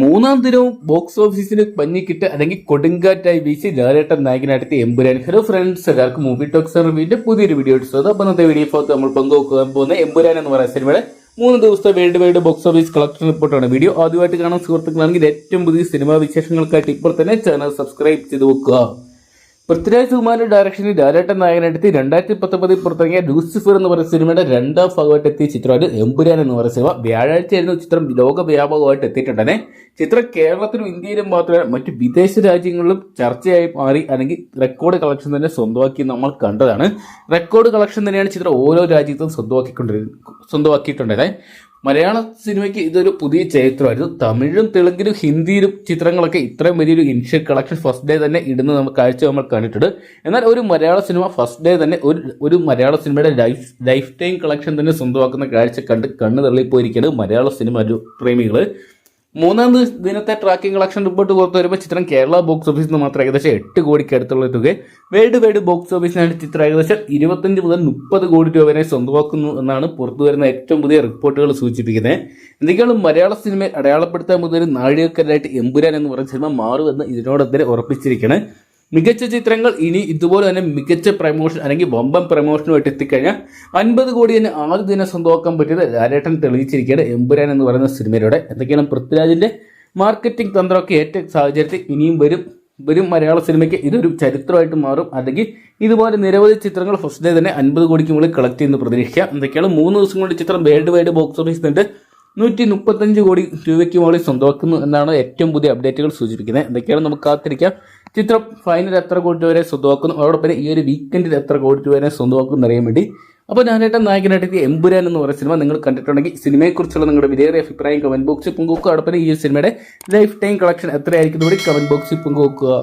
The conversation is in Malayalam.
മൂന്നാം ദിനവും ബോക്സ് ഓഫീസിന് പഞ്ഞിക്കിട്ട് അല്ലെങ്കിൽ കൊടുങ്കാറ്റായി വീശി ലാലേട്ടൻ നായകനായിട്ട് എമ്പുരാൻ. ഹലോ ഫ്രണ്ട്സ് എല്ലാവർക്കും മൂവി ടോക്സ് റിവ്യൂവിന്റെ പുതിയൊരു വീഡിയോ എടുത്തത് അപ്പോൾ ഇന്നത്തെ വീഡിയോ ഫോർ നമ്മൾ പങ്കുവെക്കാൻ പോകുന്ന എമ്പുരാൻ എന്ന് പറയുന്ന സിനിമയുടെ മൂന്ന് ദിവസത്തെ world wide box office collection റിപ്പോർട്ടാണ് വീഡിയോ ആദ്യമായിട്ട് കാണാൻ സുഹൃത്തുക്കളാണെങ്കിൽ ഏറ്റവും പുതിയ സിനിമാ വിശേഷങ്ങൾക്കായിട്ട് ഇപ്പോൾ തന്നെ ചാനൽ സബ്സ്ക്രൈബ് ചെയ്ത് വെക്കുക. പൃഥ്വിരാജ് കുമാറിന്റെ ഡയറക്ഷനിൽ ലാലേട്ടൻ നായകനെടുത്ത് രണ്ടായിരത്തി പത്തൊമ്പതിൽ പുറത്തിറങ്ങിയ ലൂസിഫർ എന്ന് പറയുന്ന സിനിമയുടെ രണ്ടാം ഭാഗമായിട്ട് എത്തിയ ചിത്രമാണ് എമ്പുരാൻ എന്ന് പറയുന്ന സിനിമ. വ്യാഴാഴ്ചയായിരുന്നു ചിത്രം ലോകവ്യാപകമായിട്ട് എത്തിയിട്ടുണ്ടെന്നെ. ചിത്രം കേരളത്തിലും ഇന്ത്യയിലും മാത്രമല്ല മറ്റു വിദേശ രാജ്യങ്ങളിലും ചർച്ചയായി മാറി അല്ലെങ്കിൽ റെക്കോർഡ് കളക്ഷൻ തന്നെ സ്വന്തമാക്കി നമ്മൾ കണ്ടതാണ്. റെക്കോർഡ് കളക്ഷൻ തന്നെയാണ് ചിത്രം ഓരോ രാജ്യത്തും സ്വന്തമാക്കിക്കൊണ്ടിരുന്നത് സ്വന്തമാക്കിയിട്ടുണ്ടായത് മലയാള സിനിമയ്ക്ക് ഇതൊരു പുതിയ ചരിത്രമായിരുന്നു. തമിഴും തെലുങ്കിലും ഹിന്ദിയിലും ചിത്രങ്ങളൊക്കെ ഇത്രയും വലിയൊരു ഇനിഷ്യൽ കളക്ഷൻ ഫസ്റ്റ് ഡേ തന്നെ ഇടുന്ന നമ്മൾ കാഴ്ച നമ്മൾ കണ്ടിട്ടുണ്ട്. എന്നാൽ ഒരു മലയാള സിനിമ ഫസ്റ്റ് ഡേ തന്നെ ഒരു ഒരു മലയാള സിനിമയുടെ ലൈഫ് ലൈഫ് ടൈം കളക്ഷൻ തന്നെ സ്വന്തമാക്കുന്ന കാഴ്ച കണ്ട് കണ്ണു തള്ളിപ്പോയിരിക്കുന്നത് മലയാള സിനിമ പ്രേമികൾ മൂന്നാം ദിനത്തെ ട്രാക്കിംഗ് കളക്ഷൻ റിപ്പോർട്ട് പുറത്തു വരുമ്പോൾ ചിത്രം കേരള ബോക്സ് ഓഫീസിൽ നിന്ന് മാത്രം ഏകദേശം എട്ട് കോടിക്ക് അടുത്തുള്ള തുക. വേൾഡ് വൈഡ് ബോക്സ് ഓഫീസിനാണ് ചിത്രം ഏകദേശം ഇരുപത്തഞ്ച് മുതൽ മുപ്പത് കോടി രൂപ വരെ സ്വന്തമാക്കുന്നു എന്നാണ് പുറത്തു വരുന്ന ഏറ്റവും പുതിയ റിപ്പോർട്ടുകൾ സൂചിപ്പിക്കുന്നത്. എന്തെങ്കിലും മലയാള സിനിമയെ അടയാളപ്പെടുത്താൻ മുതൽ നാഴികക്കല്ലായിട്ട് എമ്പുരാൻ എന്ന് പറയുന്ന സിനിമ മാറുമെന്ന് ഇതിനോടൊപ്പം ഉറപ്പിച്ചിരിക്കുകയാണ് മികച്ച ചിത്രങ്ങൾ ഇനി ഇതുപോലെ തന്നെ മികച്ച പ്രമോഷൻ അല്ലെങ്കിൽ വമ്പൻ പ്രമോഷനുമായിട്ട് എത്തിക്കഴിഞ്ഞാൽ അൻപത് കോടി തന്നെ ആദ്യ ദിനം സ്വന്തമാക്കാൻ പറ്റിയത് ലാലേട്ടൻ തെളിയിച്ചിരിക്കുകയാണ്. എമ്പുരാൻ എന്ന് പറയുന്ന സിനിമയിലൂടെ. എന്തൊക്കെയാണ് പൃഥ്വിരാജിന്റെ മാർക്കറ്റിംഗ് തന്ത്രമൊക്കെ ഏറ്റ സാഹചര്യത്തിൽ ഇനിയും വരും? വരും മലയാള സിനിമയ്ക്ക് ഇതൊരു ചരിത്രമായിട്ട് മാറും. അല്ലെങ്കിൽ ഇതുപോലെ നിരവധി ചിത്രങ്ങൾ ഫസ്റ്റ് ഡേ തന്നെ അൻപത് കോടിക്ക് മുകളിൽ കളക്ട് ചെയ്യുന്ന പ്രതീക്ഷിക്കാം. എന്തൊക്കെയാണ്? മൂന്ന് ദിവസം കൊണ്ട് ചിത്രം വേൾഡ് വൈഡ് ബോക്സ് ഓഫീസിൽ നിന്ന് നൂറ്റി മുപ്പത്തഞ്ച് കോടി രൂപയ്ക്ക് മുകളിൽ സ്വന്തമാക്കുന്നു എന്നാണ് ഏറ്റവും പുതിയ അപ്ഡേറ്റുകൾ സൂചിപ്പിക്കുന്നത്. എന്തൊക്കെയാണ് നമുക്ക് കാത്തിരിക്കാം. ചിത്രം ഫൈനൽ എത്ര കോടി രൂപ വരെ സ്വന്തമാക്കുന്നു? അതോടൊപ്പം ഈ ഒരു വീക്കെൻഡിൽ എത്ര കോടി രൂപ വരെ സ്വന്തമാക്കുന്നു അറിയാൻ വേണ്ടി. അപ്പോൾ ഞാനേട്ടൻ നായകനായിട്ട് എമ്പുരാൻ എന്ന് പറയുന്ന സിനിമ നിങ്ങൾ കണ്ടിട്ടുണ്ടെങ്കിൽ സിനിമയെക്കുറിച്ചുള്ള നിങ്ങളുടെ വിലയേറിയ അഭിപ്രായം കമന്റ് ബോക്സിൽ പങ്കുവെക്കുക. അതോടൊപ്പം ഈ സിനിമയുടെ ലൈഫ് ടൈം കളക്ഷൻ എത്രയായിരിക്കും കൂടി കമന്റ് ബോക്സിൽ പങ്കുവെക്കുക.